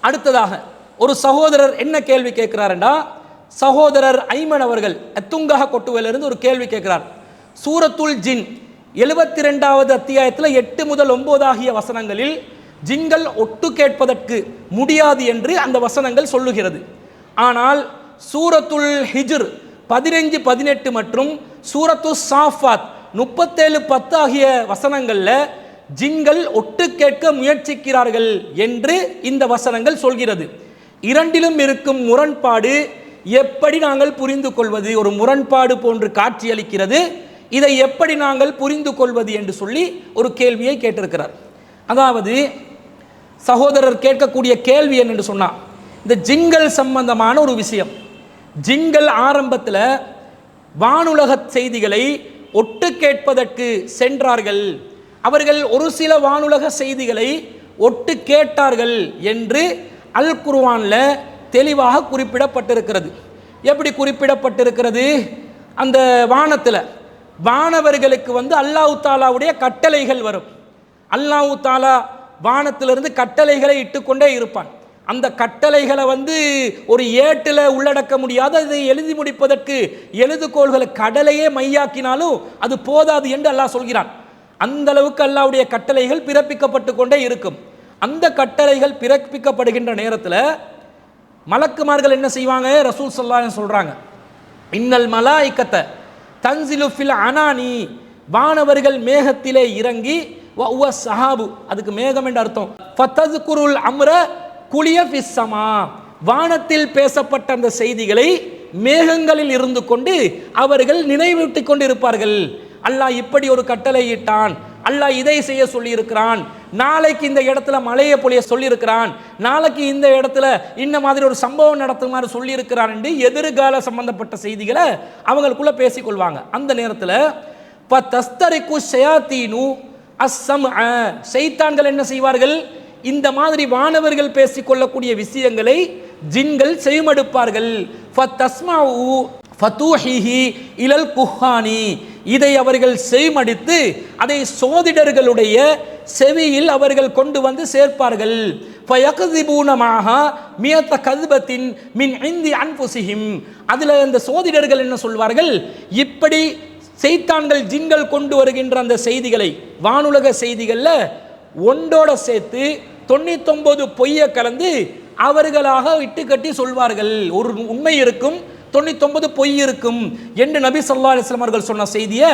அடுத்ததாக ஒரு சகோதரர் என்ன கேள்வி கேட்கிறாருண்டா? சகோதரர் ஐமன் அவர்கள் எத்துங்கக கொட்டுவையிலிருந்து ஒரு கேள்வி கேட்கிறார். சூரத்துல் ஜின் எழுபத்தி ரெண்டாவது அத்தியாயத்தில் எட்டு முதல் ஒன்பது ஆகிய வசனங்களில் ஜின்கள் ஒட்டு கேட்பதற்கு முடியாது என்று அந்த வசனங்கள் சொல்லுகிறது. ஆனால் சூரத்துல் ஹிஜ்ர் பதினஞ்சு பதினெட்டு மற்றும் சூரத்து சாஃபாத் முப்பத்தேழு பத்து ஆகிய வசனங்களில் ஜின்கள் ஒட்டு கேட்க முயற்சிக்கிறார்கள் என்று இந்த வசனங்கள் சொல்கிறது. இரண்டிலும் இருக்கும் முரண்பாடு எப்படி நாங்கள் புரிந்து கொள்வது? ஒரு முரண்பாடு போன்று காட்சியளிக்கிறது. இதை எப்படி நாங்கள் புரிந்து கொள்வது என்று சொல்லி ஒரு கேள்வியை கேட்டிருக்கிறார். அதாவது சகோதரர் கேட்கக்கூடிய கேள்வி என்னென்று சொன்னால் இந்த ஜிங்கல் சம்பந்தமான ஒரு விஷயம். ஜிங்கல் ஆரம்பத்தில் வானுலக செய்திகளை ஒட்டு கேட்பதற்கு சென்றார்கள். அவர்கள் ஒரு சில வானுலக செய்திகளை ஒட்டு கேட்டார்கள் என்று அல் குர்வானில் தெளிவாக குறிப்பிடப்பட்டிருக்கிறது. எப்படி குறிப்பிடப்பட்டிருக்கிறது? அந்த வானத்தில் வானவர்களுக்கு வந்து அல்லாஹு தாலாவுடைய கட்டளைகள் வரும். அல்லாஹ் தாலா வானத்திலிருந்து கட்டளைகளை இட்டுக்கொண்டே இருப்பான். அந்த கட்டளைகளை வந்து ஒரு ஏட்டில் உள்ளடக்க முடியாத. அதை எழுதி முடிப்பதற்கு எழுதுகோள்களை கடலையே மையாக்கினாலும் அது போதாது என்று அல்லாஹ் சொல்கிறான். அந்த அளவுக்கு அல்லாவுடைய கட்டளைகள் பிறப்பிக்கப்பட்டு கொண்டே இருக்கும். அந்த கட்டளைகள் பிறப்பிக்கப்படுகின்ற நேரத்தில் மலக்குமார்கள் என்ன செய்வாங்க? ரசூல் ஸல்லல்லாஹு சொல்கிறாங்க இன்னல் மலாய்க்கத்தை தன்சிலு ஃபில் அனானி. வானவர்கள் மேகத்திலே இறங்கி வ உவ சஹாபு அதுக்கு மேகம் என்று அர்த்தம். குருள் அம்ர குளிய ஃபிஸ்ஸமா வானத்தில் பேசப்பட்ட அந்த செய்திகளை மேகங்களில் இருந்து கொண்டு அவர்கள் நினைவூட்டி கொண்டு இருப்பார்கள் அல்லாஹ் இப்படி ஒரு கட்டளை இட்டான் அல்லாஹ் இதை செய்ய சொல்லியிருக்கிறான். நாளைக்கு இந்த இடத்துல மழையை பொழிய சொல்லியிருக்கிறான். நாளைக்கு இந்த இடத்துல இந்த மாதிரி ஒரு சம்பவம் நடத்துமாறு சொல்லியிருக்கிறான் என்று எதிர்கால சம்பந்தப்பட்ட செய்திகளை அவங்களுக்குள்ள பேசிக்கொள்வாங்க. அந்த நேரத்தில் ப தஸ்தரிக்கு ஷயாத்தீனு அஸ்ஸம் செய்தான்கள் என்ன செய்வார்கள்? இந்த மாதிரி வானவர்கள் பேசிக்கொள்ளக்கூடிய விஷயங்களை ஜின்கள் செய்மடுப்பார்கள் ஃபத்தஸ்மாஉ ஃபதூஹிஹி இலல் குஹானி இதை அவர்கள் செய்மடித்து அதை சோதிடர்களுடைய செவியில் அவர்கள் கொண்டு வந்து சேர்ப்பார்கள். பயகதிபூனமாக மியத்த கதுபத்தின் மின் ஐந்தி அன்புசிஹிம். அதில் அந்த சோதிடர்கள் என்ன சொல்வார்கள்? இப்படி செய்தான்கள் ஜின்கள் கொண்டு வருகின்ற அந்த செய்திகளை வானுலக செய்திகளில் ஒன்றோட சேர்த்து தொண்ணூத்தொம்பது பொய்யை கலந்து அவர்களாக இட்டு கட்டி சொல்வார்கள். ஒரு உண்மை இருக்கும் தொண்ணூத்தொன்பது பொய் இருக்கும் என்று நபி சொல்லா அலிஸ்லாம் அவர்கள் சொன்ன செய்தியை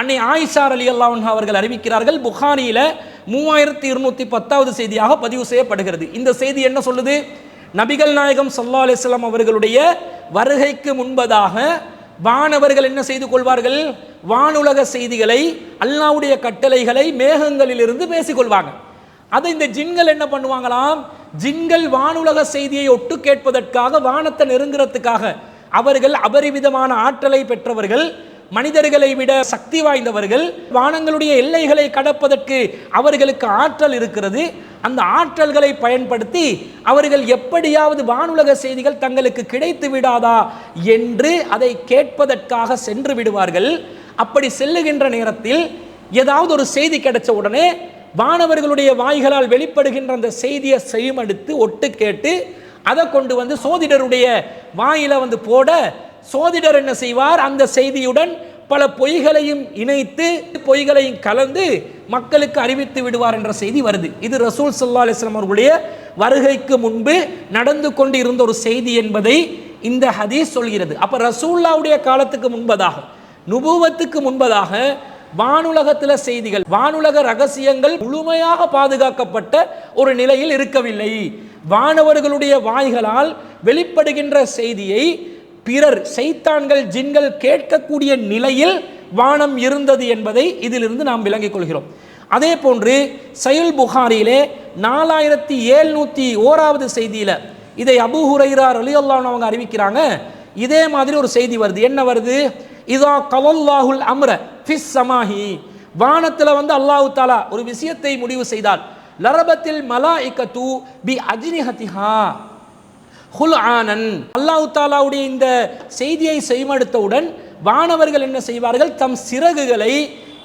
அன்னை ஆயிஷார் அலி அல்லாஹ் அவர்கள் அறிவிக்கிறார்கள். புகாரியில் மூவாயிரத்தி இருநூத்தி பத்தாவது செய்தியாக பதிவு செய்யப்படுகிறது. இந்த செய்தி என்ன சொல்லுது? நபிகள் நாயகம் சொல்லா அலிஸ்லாம் அவர்களுடைய வருகைக்கு முன்பதாக வானவர்கள் என்ன செய்து கொள்வார்கள்? வானுலக செய்திகளை அல்லாவுடைய கட்டளைகளை மேகங்களிலிருந்து பேசிக்கொள்வாங்க அதை இந்த ஜின்கள் என்ன பண்ணுவாங்களாம்? ஜின்கள் வானுலக செய்தியை ஒட்டு கேட்பதற்காக வானத்தை நெருங்குறதுக்காக அவர்கள் அபரிவிதமான ஆற்றலை பெற்றவர்கள் மனிதர்களை விட சக்தி வாய்ந்தவர்கள் வானங்களுடைய எல்லைகளை கடப்பதற்கு அவர்களுக்கு ஆற்றல் இருக்கிறது. அந்த ஆற்றல்களை பயன்படுத்தி அவர்கள் எப்படியாவது வானுலக செய்திகள் தங்களுக்கு கிடைத்து விடாதா என்று அதை கேட்பதற்காக சென்று விடுவார்கள். அப்படி செல்லுகின்ற நேரத்தில் ஏதாவது ஒரு செய்தி கிடைச்ச உடனே வானவர்களுடைய வாய்களால் வெளிப்படுகின்ற அந்த செய்தியை செய்மடுத்து ஒட்டு கேட்டு அதை கொண்டு வந்து சோதிடருடைய வாயில வந்து போட சோதிடர் என்ன செய்வார்? அந்த செய்தியுடன் பல பொய்களையும் இணைத்து பொய்களையும் கலந்து மக்களுக்கு அறிவித்து விடுவார் என்ற செய்தி வருது. இது ரசூல் சல்லா அலிஸ்லாம் அவர்களுடைய வருகைக்கு முன்பு நடந்து கொண்டு இருந்த ஒரு செய்தி என்பதை இந்த ஹதீஸ் சொல்கிறது. அப்போ ரசூல்லாவுடைய காலத்துக்கு முன்பதாக நுபுவத்துக்கு முன்பதாக வானுலகத்தில் செய்திகள் வானுலக ரகசியங்கள் முழுமையாக பாதுகாக்கப்பட்ட ஒரு நிலையில் இருக்கவில்லை. வானவர்களுடைய வாய்களால் வெளிப்படுகின்ற செய்தியை பிறர் செய்தான்கள் ஜின்கள் கேட்கக்கூடிய நிலையில் வானம் இருந்தது என்பதை இதிலிருந்து நாம் விளங்கிக் கொள்கிறோம். அதே போன்று சயுல் புகாரிலே நாலாயிரத்தி ஏழ்நூற்றி ஓராவது செய்தியில இதை அபு ஹுரைரா அலியுல்லான்னு அவங்க அறிவிக்கிறாங்க. இதே மாதிரி ஒரு செய்தி வருது. என்ன வருது? இதா கவல்லாஹுல் அம்ர ஃபிஸ் சமாஹி. வானத்தில் வந்து அல்லாஹு தாலா ஒரு விஷயத்தை முடிவு செய்தால் லரபத்தில் மலா இக்கத்து பி அஜினிஹதிஹா ஹுல் ஆனன் அல்லாஹு தாலாவுடைய இந்த செய்தியை செய்மடுத்தவுடன் வானவர்கள் என்ன செய்வார்கள்? தம் சிறகுகளை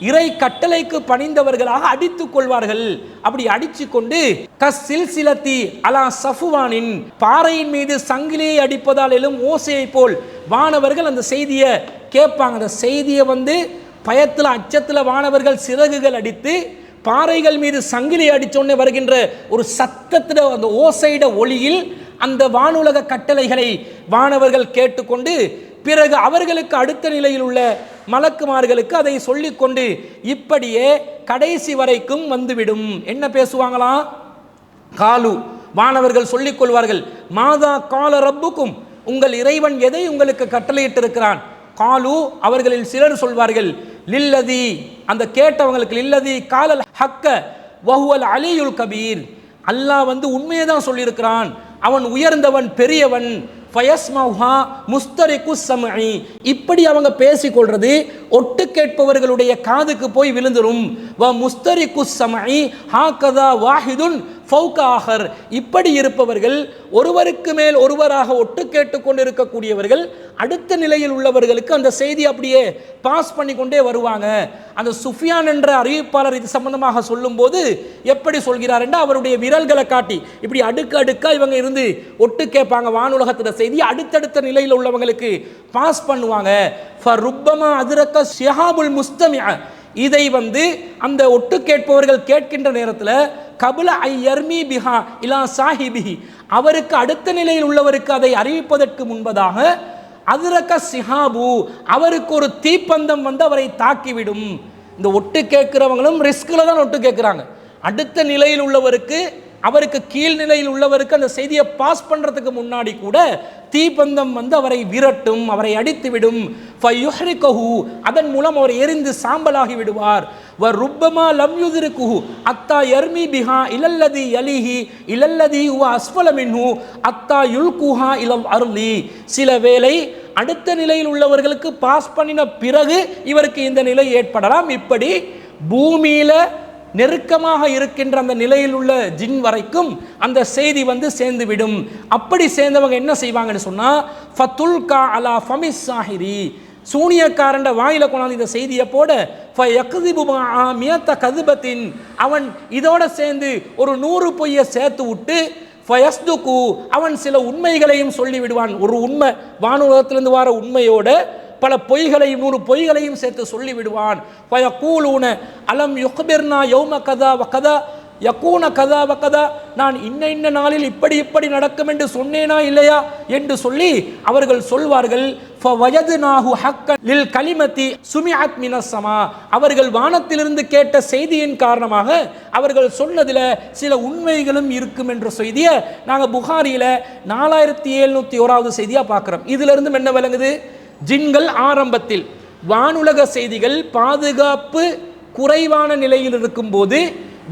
இறை கட்டளைக்கு பணிந்தவர்களாக அடித்துக் கொள்வார்கள். அப்படி அடிச்சு கொண்டு கசில் சிலத்தி அலா சஃபுவானின். பாறையின் மீது சங்கிலியை அடிப்பதால் எழும் ஓசையை போல் வானவர்கள் அந்த செய்தியை கேட்பாங்க. அந்த செய்தியை வந்து பயத்தில் அச்சத்தில் வானவர்கள் சிறகுகள் அடித்து பாறைகள் மீது சங்கிலி அடித்தோடனே வருகின்ற ஒரு சத்தத்தில் அந்த ஓசைட ஒளியில் அந்த வானுலக கட்டளைகளை வானவர்கள் கேட்டுக்கொண்டு பிறகு அவர்களுக்கு அடுத்த நிலையில் உள்ள மலக்குமார்களுக்கு அதை சொல்லிக்கொண்டு இப்படியே கடைசி வரைக்கும் வந்துவிடும். என்ன பேசுவாங்களாம் காலு. வானவர்கள் சொல்லிக் கொள்வார்கள் மாதா கால ரப்புக்கும் உங்கள் இறைவன் எதை உங்களுக்கு கட்டளையிட்டிருக்கிறான்? காலு அவர்களில் சிலர் சொல்வார்கள் லில்லதி அந்த கேட்டவங்களுக்கு லில்லதி காலல் ஹக்க வஹுவல் அலியுல் கபீர். அல்லாஹ் வந்து உண்மையை தான் சொல்லியிருக்கிறான். அவன் உயர்ந்தவன் பெரியவன். ஃபயஸ்மஹா முஸ்தரிக்கு சமஇ. இப்படி அவங்க பேசிக்கொள்றது ஒட்டு கேட்பவர்களுடைய காதுக்கு போய் விழுந்துரும். வ முஸ்தரிக்கு சமஇ. ஹாக்கதா வாஹிதுன் ஃபவுகாகர் ஆஹர் இப்படி இருப்பவர்கள் ஒருவருக்கு மேல் ஒருவராக ஒட்டு கேட்டுக்கொண்டு இருக்கக்கூடியவர்கள் அடுத்த நிலையில் உள்ளவர்களுக்கு அந்த செய்தி அப்படியே பாஸ் பண்ணி கொண்டே வருவாங்க. அந்த சுஃபியான் என்ற அறிவிப்பாளர் இது சம்பந்தமாக சொல்லும்போது எப்படி சொல்கிறார் என்றால் அவருடைய விரல்களை காட்டி இப்படி அடுக்கு அடுக்காக இவங்க இருந்து ஒட்டு கேட்பாங்க வானுலகத்தில் செய்தி அடுத்தடுத்த நிலையில் உள்ளவங்களுக்கு பாஸ் பண்ணுவாங்க. ஃபருப்பமா அதிரக்க ஷியாபுல் முஸ்தமியா இதை வந்து அந்த ஒட்டு கேட்பவர்கள் கேட்கின்ற நேரத்தில் கபுல ஐ யர்மி பிஹா இலா சாஹிபிஹி. அவருக்கு அடுத்த நிலையில் உள்ளவருக்கு அதை அறிவிப்பதற்கு முன்பதாக அதிரக சிஹாபு அவருக்கு ஒரு தீப்பந்தம் வந்து அவரை தாக்கிவிடும். இந்த ஒட்டு கேட்கிறவங்களும் ரிஸ்கில் தான் ஒட்டு கேட்குறாங்க. அடுத்த நிலையில் உள்ளவருக்கு அவருக்கு கீழ் நிலையில் உள்ளவருக்கு அந்த செய்தியை பாஸ் பண்ணுறதுக்கு முன்னாடி கூட தீப்பந்தம் வந்து அவரை விரட்டும் அவரை அடித்து விடும் அதன் மூலம் அவர் எரிந்து சாம்பலாகி விடுவார். வ ருப்பமா லம் யுதிருக்குஹு அத்தா யர்மி பிஹா இலல்லதி யலிஹி இலல்லதி உவ அஸ்ஃபல மின்ஹு அத்தா யுல்குஹா இலம் அருளி சில வேளை அடுத்த நிலையில் உள்ளவர்களுக்கு பாஸ் பண்ணின பிறகு இவருக்கு இந்த நிலை ஏற்படலாம். இப்படி பூமியில நெருக்கமாக இருக்கின்ற அந்த நிலையில் உள்ள ஜின் வரைக்கும் அந்த செய்தி வந்து சேர்ந்து விடும் அப்படி சேர்ந்தவங்க என்ன செய்வாங்கன்னு சொன்னா ஃபத்துல் கா அலா ஃபமிஸ் சாஹிரி. சூனியக்காரண்ட வாயில கொண்டாந்து இந்த செய்தியை போட மியத்த கதிபத்தின். அவன் இதோட சேர்ந்து ஒரு நூறு பொய்யை சேர்த்து விட்டு ஃபயஸ்துகு அவன் சில உண்மைகளையும் சொல்லிவிடுவான் ஒரு உண்மை வானுலகத்திலிருந்து வர உண்மையோட பல பொய்களையும் நூறு பொய்களையும் சேர்த்து சொல்லிவிடுவான் அலம் யுக்பிர்னா யௌம கதா வ கதா யக்கூன கதா வகதா நான் இன்ன இன்ன நாளில் இப்படி இப்படி நடக்கும் என்று சொன்னேனா இல்லையா என்று சொல்லி அவர்கள் சொல்வார்கள் ஹக்க கலிமத்தி சுமிஅத் மினசமா அவர்கள் வானத்திலிருந்து கேட்ட செய்தியின் காரணமாக அவர்கள் சொன்னதில் சில உண்மைகளும் இருக்கும் என்ற செய்தியை நாங்கள் புகாரியில் நாலாயிரத்தி எழுநூற்றி ஓராவது செய்தியாக பார்க்குறோம் இதிலிருந்து என்ன விளங்குது? ஜின்கள் ஆரம்பத்தில் வானுலக செய்திகள் பாதுகாப்பு குறைவான நிலையில் இருக்கும்போது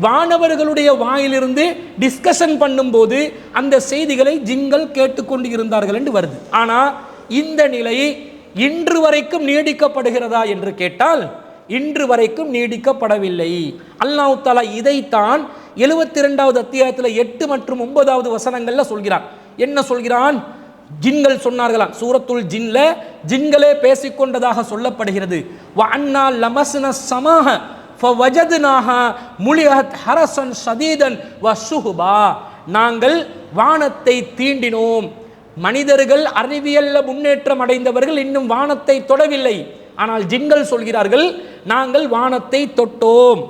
வானவர்களுடைய வாயிலிருந்து டிஸ்கஷன் பண்ணும்போது அந்த செய்திகளை ஜின்கள் கேட்டுக்கொண்டு இருந்தார்கள் என்று வருது. ஆனால் இந்த நிலை இன்று வரைக்கும் நீடிக்கப்படுகிறதா என்று கேட்டால் இன்று வரைக்கும் நீடிக்கப்படவில்லை. அல்லாஹ் தாலா இதைத்தான் எழுபத்தி ரெண்டாவது அத்தியாயத்தில் எட்டு மற்றும் ஒன்பதாவது வசனங்களில் சொல்கிறான். என்ன சொல்கிறான்? ஜின்கள் சொன்னார்களாம். சூரத்துல் ஜின்ல ஜின்களே பேசிக்கொண்டதாக சொல்லப்படுகிறது. வா அண்ணா லமசன சமாக ஃபவஜதுனாஹா முலிஹத் ஹரசன் சதீதன் வ சுஹுபா நாங்கள் வானத்தை தீண்டினோம். மனிதர்கள் அறிவியல்ல முன்னேற்றம் அடைந்தவர்கள் இன்னும் வானத்தை தொடவில்லை. ஆனால் ஜிங்கள் சொல்கிறார்கள் நாங்கள் வானத்தை தொட்டோம்.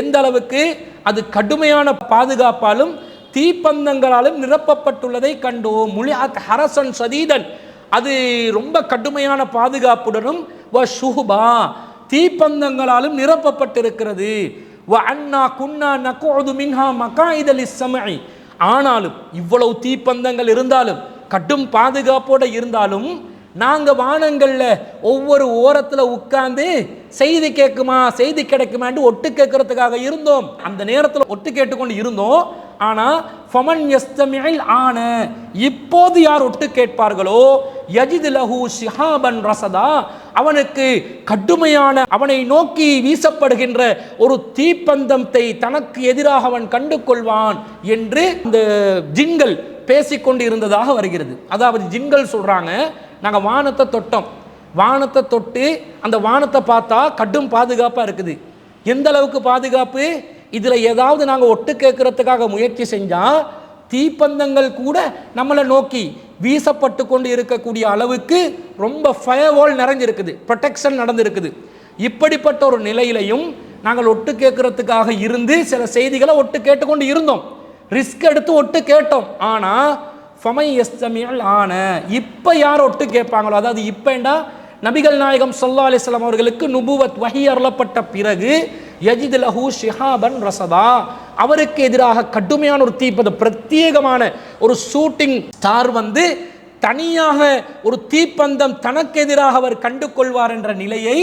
எந்த அளவுக்கு? அது கடுமையான பாதுகாப்பாலும் தீப்பந்தங்களாலும் நிரப்பப்பட்டுள்ளதை கண்டோம். முலிஹத் ஹரசன் சதீதன் அது ரொம்ப கடுமையான பாதுகாப்புடனும் வ சுகுபா தீப்பந்தங்களாலும் நிரப்பப்பட்டிருக்கிறது. அண்ணா குன்னா நகோது மின்ஹா மகாயிதலி சமஐ ஆனாலும் இவ்வளவு தீப்பந்தங்கள் இருந்தாலும் கடும் பாதுகாப்போடு இருந்தாலும் நாங்கள் வானங்களில் ஒவ்வொரு ஓரத்தில் உட்கார்ந்து செய்தி கேட்குமா செய்தி கிடைக்குமான்னு ஒட்டு கேட்கறதுக்காக இருந்தோம். அந்த நேரத்தில் ஒட்டு கேட்டுக்கொண்டு இருந்தோம். ஆனால் ஃபமன் யஸ்தமில் ஆன இப்போது யார் ஒட்டு கேட்பார்களோ? யஜிது லஹு ஷிஹாபன் ரசதா அவனுக்கு கடுமையான அவனை நோக்கி வீசப்படுகின்ற ஒரு தீப்பந்தத்தை தனக்கு எதிராக அவன் கண்டு கொள்வான் என்று இந்த ஜின்கள் பேசிக்கொண்டு இருந்ததாக வருகிறது. அதாவது ஜின்கள் சொல்றாங்க நாங்கள் வானத்தை தொட்டோம். வானத்தை தொட்டு அந்த வானத்தை பார்த்தா கடும் பாதுகாப்பாக இருக்குது. எந்த அளவுக்கு பாதுகாப்பு? இதில் ஏதாவது நாங்கள் ஒட்டு கேட்கறதுக்காக முயற்சி செஞ்சால் தீப்பந்தங்கள் கூட நம்மளை நோக்கி வீசப்பட்டு கொண்டு இருக்கக்கூடிய அளவுக்கு ரொம்ப ஃபயர்வால் நிறைஞ்சிருக்குது ப்ரொடெக்ஷன் நடந்திருக்குது. இப்படிப்பட்ட ஒரு நிலையிலையும் நாங்கள் ஒட்டு கேட்குறதுக்காக இருந்து சில செய்திகளை ஒட்டு கேட்டுக்கொண்டு இருந்தோம். ரிஸ்க் எடுத்து ஒட்டு கேட்டோம். ஆனால் ஃபமை எஸ்தமியல் ஆன இப்போ யார் ஒட்டு கேட்பாங்களோ அதாவது இப்போண்டா நபிகள் நாயகம் சொல்லா அலிஸ்லாம் அவர்களுக்கு நுபுவத் வகி அருளப்பட்ட பிறகு யஜித் லஹு ஷிஹாபன் ரசதா. அவருக்கு எதிராக கடுமையான ஒரு தீப்பந்தம் பிரத்யேகமான ஒரு ஷூட்டிங் ஸ்டார் வந்து தனியாக ஒரு தீப்பந்தம் தனக்கு எதிராக அவர் கண்டு கொள்வார் என்ற நிலையை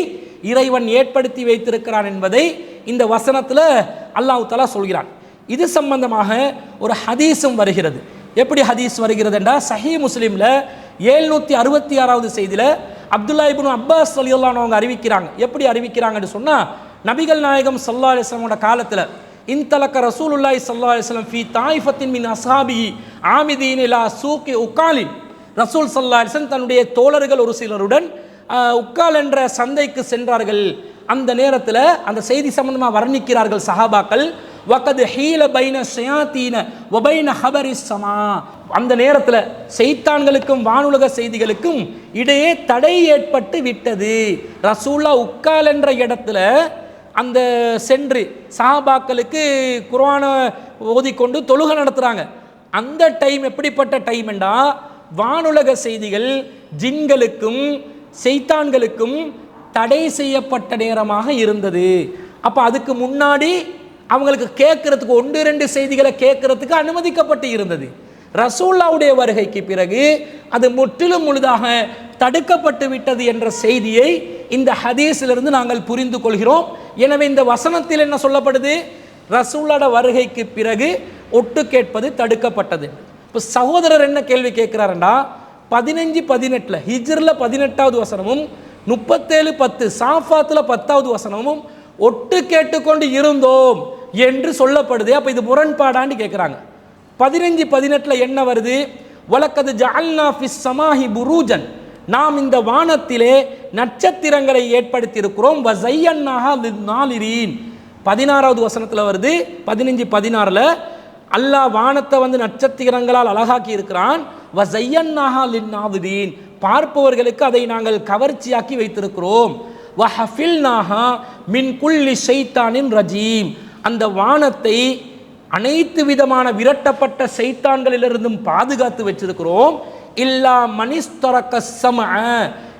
இறைவன் ஏற்படுத்தி வைத்திருக்கிறான் என்பதை இந்த வசனத்தில் அல்லாஹ் தலா சொல்கிறான். இது சம்பந்தமாக ஒரு ஹதீஸும் வருகிறது. எப்படி ஹதீஸ் வருகிறது என்றால் சஹி முஸ்லீமில் ஏழ்நூற்றி அறுபத்தி ஆறாவது செய்தியில் அப்துல்லா இப்னு அப்பாஸ் அலியுல்லான் அவங்க அறிவிக்கிறாங்க. எப்படி அறிவிக்கிறாங்கன்னு சொன்னால் நபிகள் நாயகம் சல்லா அலிஸ்லமோட காலத்தில் இன்தலக்க ரசூலுல்லாய் சல்லா அலிஸ்லம் ஃபி தாய்ஃபத்தின் மின் அசாபி ஆமிதீன் இலா சூக்கி உக்காலின். ரசூல் சல்லா அலிஸ்லம் தன்னுடைய தோழர்கள் ஒரு சிலருடன் உக்கால் என்ற சந்தைக்கு சென்றார்கள். அந்த நேரத்தில் அந்த செய்தி சம்பந்தமாக வர்ணிக்கிறார்கள் சஹாபாக்கள் வகது ஹீல பைன ஷயாத்தீன ஒபைன ஹபரி சமா அந்த நேரத்தில் செய்தான்களுக்கும் வானுலக செய்திகளுக்கும் இடையே தடை ஏற்பட்டு விட்டது. ரசூல்லா உக்கால் என்ற இடத்துல அந்த சென்று சஹாபாக்களுக்கு குரானை ஓதிக்கொண்டு தொழுகை நடத்துகிறாங்க அந்த டைம் எப்படிப்பட்ட டைம் என்றா வானுலக செய்திகள் ஜின்களுக்கும் செய்தான்களுக்கும் தடை செய்யப்பட்ட நேரமாக இருந்தது. அப்போ அதுக்கு முன்னாடி அவங்களுக்கு கேட்கறதுக்கு ஒன்று ரெண்டு செய்திகளை கேட்கறதுக்கு அனுமதிக்கப்பட்டு இருந்தது. ரசூல்லாவுடைய வருகைக்கு பிறகு அது முற்றிலும் முழுதாக தடுக்கப்பட்டு விட்டது என்ற செய்தியை இந்த ஹதீஸிலிருந்து நாங்கள் புரிந்து கொள்கிறோம். எனவே இந்த வசனத்தில் என்ன சொல்லப்படுது? ரசூலோட வருகைக்கு பிறகு ஒட்டு கேட்பது தடுக்கப்பட்டது. இப்போ சகோதரர் என்ன கேள்வி கேட்குறாருண்டா பதினஞ்சு பதினெட்டில் ஹிஜ்ரில் பதினெட்டாவது வசனமும் முப்பத்தேழு பத்து சாஃபாத்தில் பத்தாவது வசனமும் ஒட்டு கேட்டுக்கொண்டு இருந்தோம் என்று சொல்லப்படுது. அப்போ இது முரண்பாடான்னு கேட்குறாங்க பதினஞ்சு பதினெட்டில் என்ன வருது? வழக்கது ஜால்னா ஃபிஸ் சமாஹி புரூஜன். நாம் இந்த வானத்திலே நட்சத்திரங்களை ஏற்படுத்தியிருக்கிறோம். பதினாறாவது வசனத்தில் வருது. பதினஞ்சு பதினாறில் அல்லாஹ் வானத்தை வந்து நட்சத்திரங்களால் அழகாக்கி இருக்கிறான் வசையன்னாஹா பார்ப்பவர்களுக்கு அதை நாங்கள் கவர்ச்சியாக்கி வைத்திருக்கிறோம். வஹஃபில்நாஹா மின் குல்லி ஷைத்தானின் ரஜீம். அந்த வானத்தை அனைத்து விதமான விரட்டப்பட்ட சைத்தான்களிலிருந்தும் பாதுகாத்து வச்சிருக்கிறோம். இல்லா மனிஸ்தரக்க சம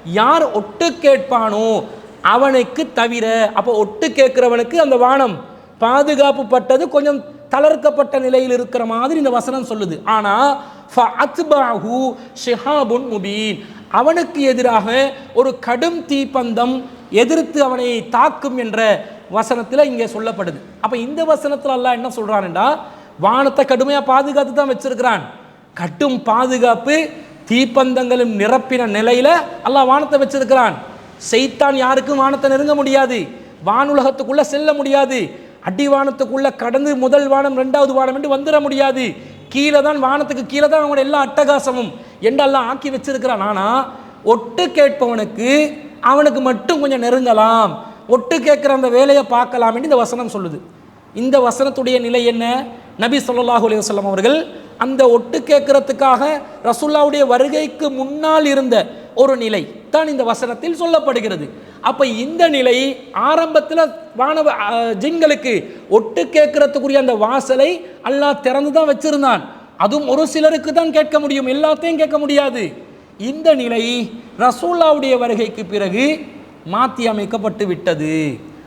யார் ஒட்டு கேட்பானோ அவனுக்கு தவிர அப்போ ஒட்டு கேட்கிறவனுக்கு அந்த வானம் பாதுகாப்பு பட்டது கொஞ்சம் தளர்க்கப்பட்ட நிலையில் இருக்கிற மாதிரி இந்த வசனம் சொல்லுது. ஆனால் முபீன். அவனுக்கு எதிராக ஒரு கடும் தீப்பந்தம் எதிர்த்து அவனை தாக்கும் என்ற வசனத்தில் இங்கே சொல்லப்படுது. அப்போ இந்த வசனத்தில் என்ன சொல்கிறான்டா வானத்தை கடுமையாக பாதுகாத்து தான் வச்சிருக்கிறான். கட்டும் பாதுகாப்பு தீப்பந்தங்களும் நிரப்பின நிலையில் அல்லாஹ் வானத்தை வச்சிருக்கிறான். செய்தான் யாருக்கும் வானத்தை நெருங்க முடியாது. வானுலகத்துக்குள்ளே செல்ல முடியாது. அடிவானத்துக்குள்ளே கடந்து முதல் வானம் ரெண்டாவது வானம் என்று வந்துட முடியாது. கீழே தான் வானத்துக்கு கீழே தான் அவனோட எல்லா அட்டகாசமும் என்றெல்லாம் ஆக்கி வச்சிருக்கிறான். ஆனால் ஒட்டு கேட்பவனுக்கு அவனுக்கு மட்டும் கொஞ்சம் நெருங்கலாம். ஒட்டு கேட்குற அந்த வேலையை பார்க்கலாம் என்று இந்த வசனம் சொல்லுது. இந்த வசனத்துடைய நிலை என்ன? நபி ஸல்லல்லாஹு அலைஹி அவர்கள் அந்த ஒட்டு கேட்கறதுக்காக ரசுல்லாவுடைய வருகைக்கு முன்னால் இருந்த ஒரு நிலை தான் இந்த வசனத்தில் சொல்லப்படுகிறது. அப்ப இந்த நிலை ஆரம்பத்தில் வானவ ஜின்களுக்கு ஒட்டு கேட்கறதுக்குரிய அந்த வாசலை அல்லாஹ் திறந்து தான் வச்சிருந்தான். அதுவும் ஒரு சிலருக்கு தான் கேட்க முடியும் எல்லாத்தையும் கேட்க முடியாது. இந்த நிலை ரசூல்லாவுடைய வருகைக்கு பிறகு மாற்றி அமைக்கப்பட்டு விட்டது.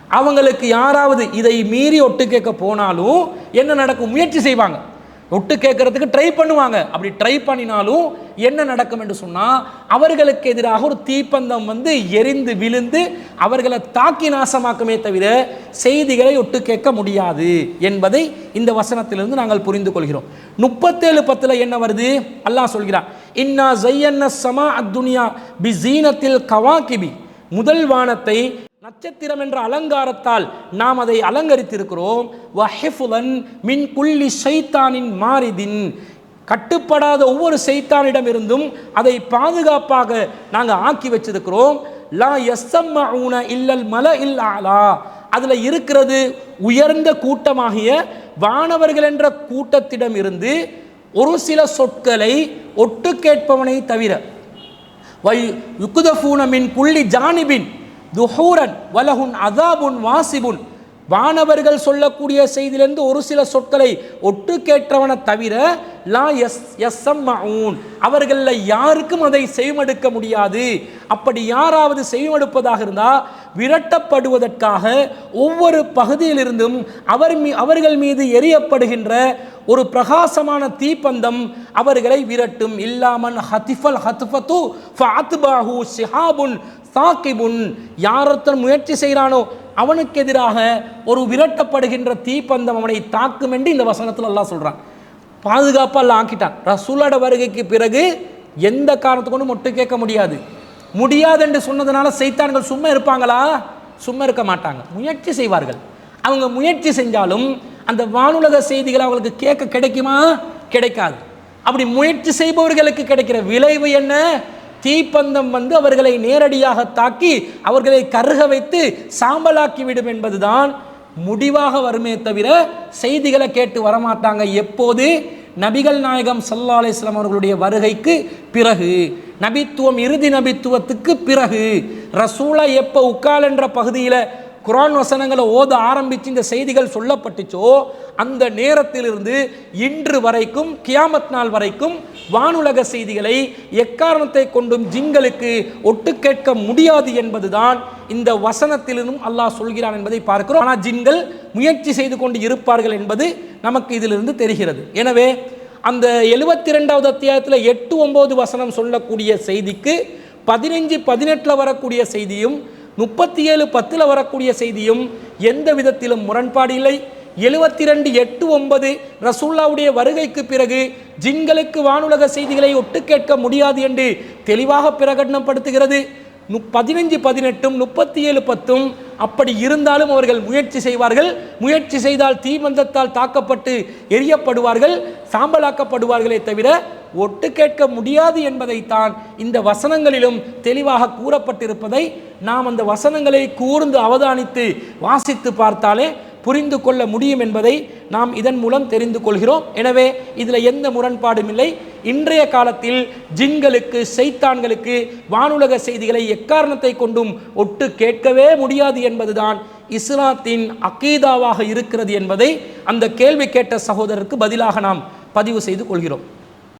அவங்களுக்கு யாராவது இதை மீறி ஒட்டு கேட்க போனாலும் என்ன நடக்கும்? முயற்சி செய்வாங்க. ஒட்டு கேட்கறதுக்கு ட்ரை பண்ணுவாங்க. அப்படி ட்ரை பண்ணினாலும் என்ன நடக்கும் என்று சொன்னால் அவர்களுக்கு எதிராக ஒரு தீப்பந்தம் வந்து எரிந்து விழுந்து அவர்களை தாக்கி நாசமாக்குமே தவிர செய்திகளை ஒட்டு கேட்க முடியாது என்பதை இந்த வசனத்திலிருந்து நாங்கள் புரிந்து கொள்கிறோம். முப்பத்தேழு பத்தில் என்ன வருது? அல்லாஹ் சொல்கிறான் இன்னா ஜையன்ன சமா அத்துனியா பி ஜீனத்தில் கவாகிபி. முதல் வானத்தை நட்சத்திரம் என்ற அலங்காரத்தால் நாம் அதை அலங்கரித்திருக்கிறோம். வஹிஃபுலன் மின் குள்ளி சைத்தானின் மாரிதின். கட்டுப்படாத ஒவ்வொரு சைத்தானிடமிருந்தும் அதை பாதுகாப்பாக நாங்கள் ஆக்கி வச்சிருக்கிறோம். லா எஸ்ஸம்மஊன இல்லல் மல இல் ஆலா அதில் இருக்கிறது உயர்ந்த கூட்டமாகிய வானவர்கள் என்ற கூட்டத்திடம் இருந்து ஒரு சில சொற்களை ஒட்டு கேட்பவனை தவிர. வை யுக்குதஃபூன மின் குள்ளி ஜானிபின். துஹூரன் வலகுன் அதாபுன் வாசிபுன். வானவர்கள் சொல்லக்கூடிய செய்தியிலிருந்து ஒரு சில சொற்களை ஒட்டு கேட்டவனை தவிர லா எஸ் எஸ் அவர்களில் யாருக்கும் அதை செய்வெடுக்க முடியாது. அப்படி யாராவது செய்வெடுப்பதாக இருந்தால் விரட்டப்படுவதற்காக ஒவ்வொரு பகுதியிலிருந்தும் அவர் மீ அவர்கள் மீது எரியப்படுகின்ற ஒரு பிரகாசமான தீப்பந்தம் அவர்களை விரட்டும். இல்லாமன் ஹதிஃபல் ஹத்ஃபத்து ஃபாத்பாஹு ஷிஹாபுன் சாக்கிபுன் யாரொருத்தன் முயற்சி செய்கிறானோ அவனுக்கு எதிராக ஒரு விரட்டப்படுகின்ற தீப்பந்தம் அவனை தாக்கும் என்று இந்த வசனத்தில் எல்லாம் சொல்கிறான் பாதுகாப்பாக எல்லாம் ஆக்கிட்டான். ரசூலோட வருகைக்கு பிறகு எந்த காரணத்துக்கு கொண்டு மொட்டு கேட்க முடியாது. முடியாது என்று சொன்னதுனால சைத்தான்கள் சும்மா இருப்பாங்களா? சும்மா இருக்க மாட்டாங்க. முயற்சி செய்வார்கள். அவங்க முயற்சி செஞ்சாலும் அந்த வானுலக செய்திகள் அவங்களுக்கு கேட்க கிடைக்குமா? கிடைக்காது. அப்படி முயற்சி செய்பவர்களுக்கு கிடைக்கிற விளைவு என்ன? தீப்பந்தம் வந்து அவர்களை நேரடியாக தாக்கி அவர்களை கருக வைத்து சாம்பலாக்கி விடும் என்பதுதான் முடிவாக வருமே தவிர செய்திகளை கேட்டு வரமாட்டாங்க எப்போது? நபிகள் நாயகம் சல்லா அலிஸ்லாம் அவர்களுடைய வருகைக்கு பிறகு. நபித்துவம் இறுதி நபித்துவத்துக்கு பிறகு. ரசூலா எப்போ உக்கால் என்ற பகுதியில் குரான் வசனங்களை ஓத ஆரம்பித்து இந்த செய்திகள் சொல்லப்பட்டுச்சோ அந்த நேரத்திலிருந்து இன்று வரைக்கும் கியாமத் நாள் வரைக்கும் வானுலக செய்திகளை எக்காரணத்தை கொண்டும் ஜின்களுக்கு ஒட்டு கேட்க முடியாது என்பதுதான் இந்த வசனத்திலிருந்தும் அல்லாஹ் சொல்கிறான் என்பதை பார்க்கிறோம். ஆனால் ஜின்கள் முயற்சி செய்து கொண்டு இருப்பார்கள் என்பது நமக்கு இதிலிருந்து தெரிகிறது. எனவே அந்த எழுபத்தி ரெண்டாவது அத்தியாயத்தில் எட்டு ஒம்பது வசனம் சொல்லக்கூடிய செய்திக்கு பதினஞ்சு பதினெட்டில் வரக்கூடிய செய்தியும் முப்பத்தி ஏழு பத்தில் வரக்கூடிய செய்தியும் எந்த விதத்திலும் முரண்பாடு இல்லை. எழுபத்தி ரெண்டு எட்டு ஒன்பது ரசூல்லாவுடைய வருகைக்கு பிறகு ஜின்களுக்கு வானுலக செய்திகளை ஒட்டு கேட்க முடியாது என்று தெளிவாக பிரகடனப்படுத்துகிறது. பதினஞ்சு பதினெட்டும் முப்பத்தி ஏழு பத்தும் அப்படி இருந்தாலும் அவர்கள் முயற்சி செய்வார்கள். முயற்சி செய்தால் தீமந்தத்தால் தாக்கப்பட்டு எரியப்படுவார்கள் சாம்பலாக்கப்படுவார்களே தவிர ஒட்டு கேட்க முடியாது என்பதைத்தான் இந்த வசனங்களிலும் தெளிவாக கூறப்பட்டிருப்பதை நாம் அந்த வசனங்களை கூர்ந்து அவதானித்து வாசித்து பார்த்தாலே புரிந்து கொள்ள முடியும் என்பதை நாம் இதன் மூலம் தெரிந்து கொள்கிறோம். எனவே இதில் எந்த முரண்பாடும் இல்லை. இன்றைய காலத்தில் ஜின்களுக்கு செய்தான்களுக்கு வானுலக செய்திகளை எக்காரணத்தை கொண்டும் ஒட்டு கேட்கவே முடியாது என்பதுதான் இஸ்லாத்தின் அக்கீதாவாக இருக்கிறது என்பதை அந்த கேள்வி கேட்ட சகோதரருக்கு பதிலாக நாம் பதிவு செய்து கொள்கிறோம்.